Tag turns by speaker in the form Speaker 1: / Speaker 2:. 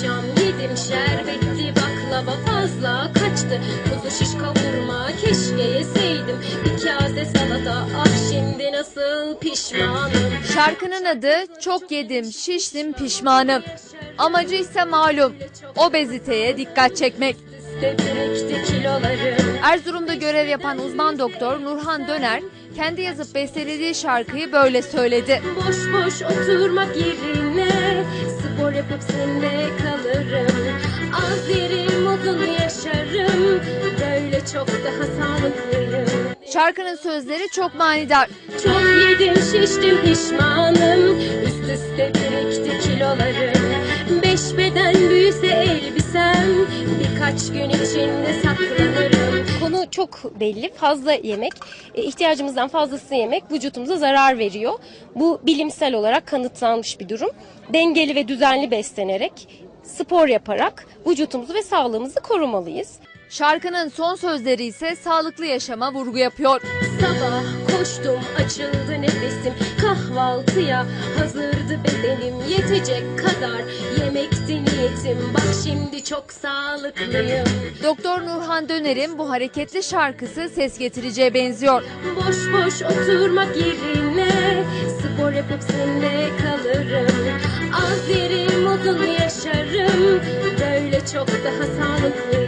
Speaker 1: akşam yedim şerbetli baklava fazla kaçtı. Kuzu şiş kavurma keşke yeseydim. Bir kase salata ah şimdi nasıl pişmanım.
Speaker 2: Şarkının adı Çok Yedim, Şiştim, Pişmanım. Amacı ise malum, obeziteye dikkat çekmek. Erzurum'da görev yapan uzman doktor Nurhan Döner, kendi yazıp bestelediği şarkıyı böyle söyledi.
Speaker 1: Boş boş oturmak yerine yapıp seninle kalırım. Az yerim uzun yaşarım. Böyle çok daha sağlıklıyım.
Speaker 2: Şarkının sözleri çok manidar.
Speaker 1: Çok yedim şiştim pişmanım Üst üste birikti kilolarım Beş beden büyüse elbisem Birkaç gün içinde saklanırım
Speaker 3: Konu çok belli. Fazla yemek, e, ihtiyacımızdan fazlasını yemek vücutumuza zarar veriyor. Bu bilimsel olarak kanıtlanmış bir durum. Dengeli ve düzenli beslenerek, spor yaparak vücutumuzu ve sağlığımızı korumalıyız.
Speaker 2: Şarkının son sözleri ise sağlıklı yaşama vurgu yapıyor.
Speaker 1: Sabah koştum açıldı nefesim Kahvaltıya hazırdı bedenim Yetecek kadar yemekti niyetim Bak şimdi çok sağlıklıyım
Speaker 2: Doktor Nurhan Döner'in bu hareketli şarkısı ses getireceğe benziyor.
Speaker 1: Boş boş oturmak yerine spor yapıp seninle kalırım. Az yerim uzun yaşarım. Böyle çok daha sağlıklıyım.